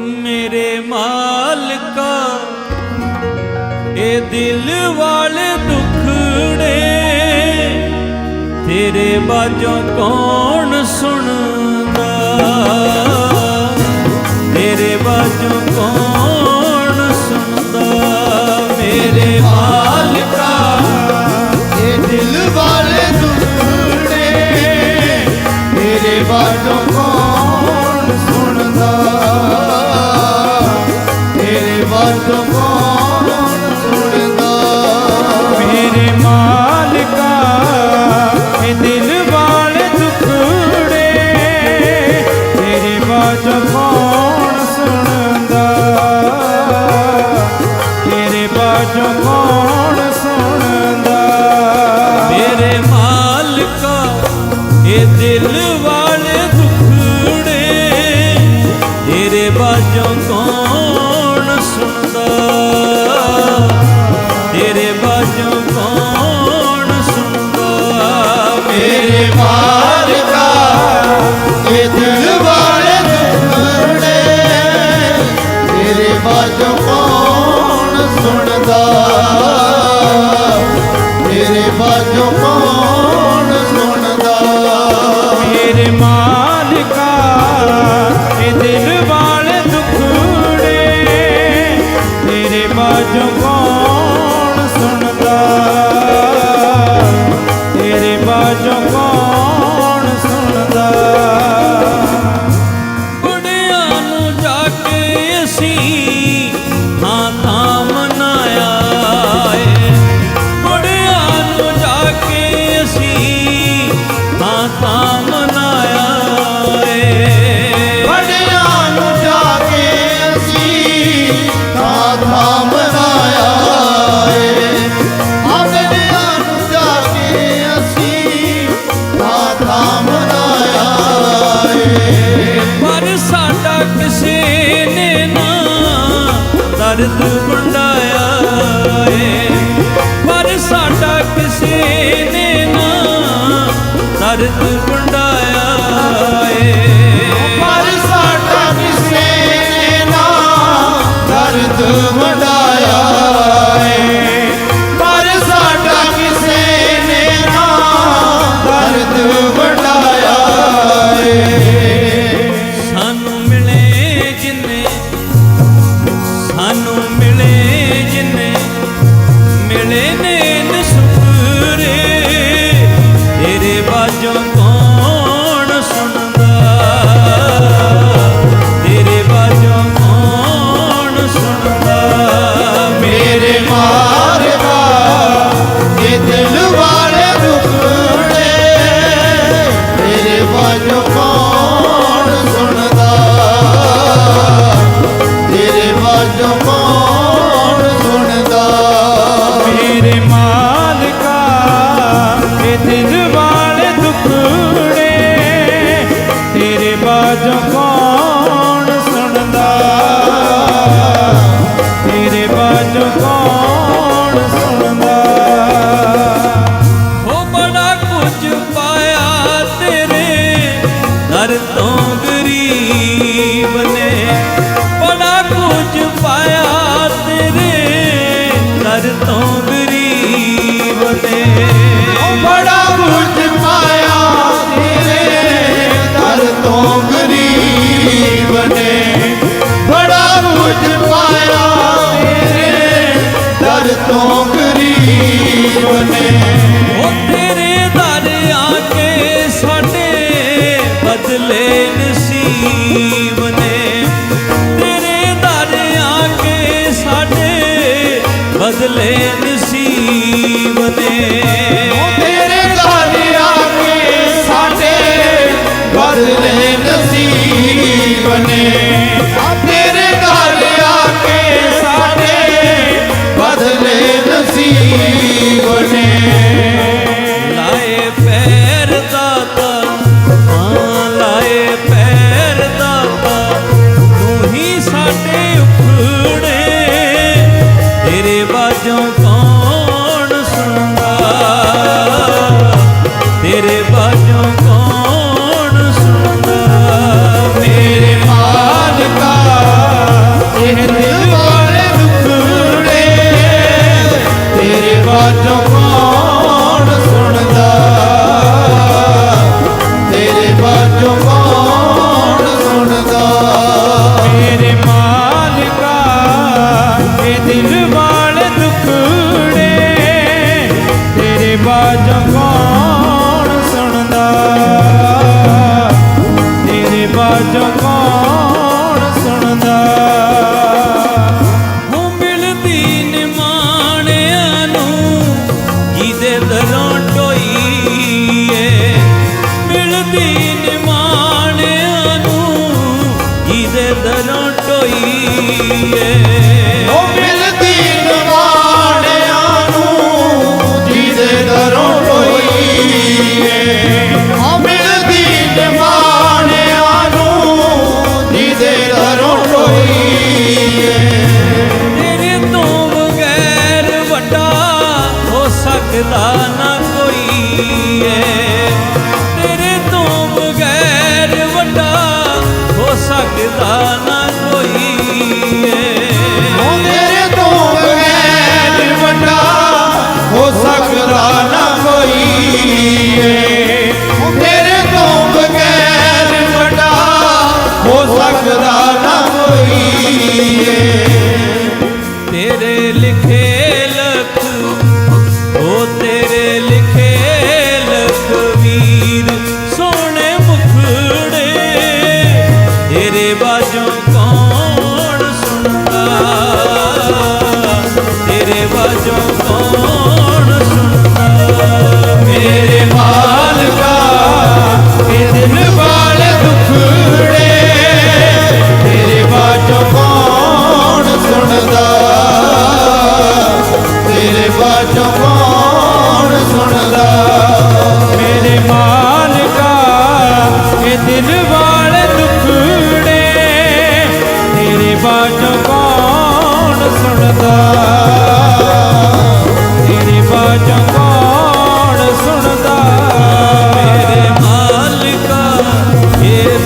ਮੇਰੇ ਮਾਲਕਾ ਇਹ ਦਿਲ ਵਾਲੇ ਦੁਖੜੇ। ਤੇਰੇ ਬਾਝੋਂ ਕੌਣ ਸੁਣਦਾ? ਤੇਰੇ ਬਾਝੋਂ ਕੌਣ ਵਰਤਮਾਨ ਸੁਣਦਾ। ਮੇਰੇ ਮਾਲਕਾ ਇਹ ਦਿਲ ਵਾਲ ਸੁਣਦਾ। ਤੇਰੇ ਬਾਤ ਸੁਣਦਾ। ਮੇਰੇ ਮਾਲਕਾ 아버지 மருந்து বাজম ਤੇਰੇ ਦਰ ਸਾਡੇ ਬਦਲੇ ਨਸੀਬ ਨੇ। ਸਾਡੇ ਬਦਲੇ ਸਕਦਾ ਨਾ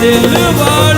ਇਹ